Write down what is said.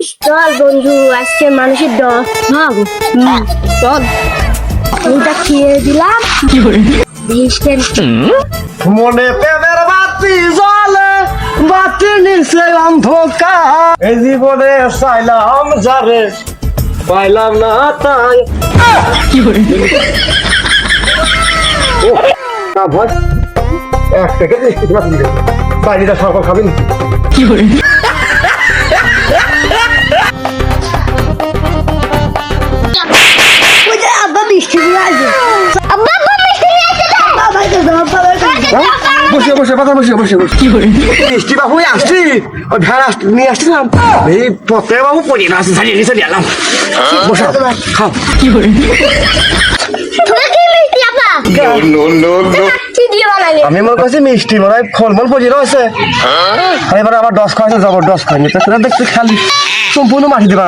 চল বন্ধু আজকে মানুষের ভাগ চল। ফুলটা খেয়ে দিলাম। বিশ মনে প্রেমের বাতি জ্বলে বাতি নিচে অন্ধকার। এই জীবনে চাইলাম যারে পাইলাম না তাই। ও, না ভয়। এক থেকে বাইরেটা সরকার খাবেন আব্বা বসে বসে কথা বসে বসে বসে। মিষ্টি বাবু আসছি। ভ্যান আসছি নিয়ে আসছিলাম। এই পথে বাবু পড়ে না আসছে নিয়ে চলে এলাম। বসে খাও। কি বানালে। আমি মনে করছি মিষ্টি মনে হয় ফলমল পড়ে রয়েছে এবার আবার দশ খাওয়াছে জবর দশ খাইনি। তো সেটা দেখতে খালি। সম্পূর্ণ মাটি দেবা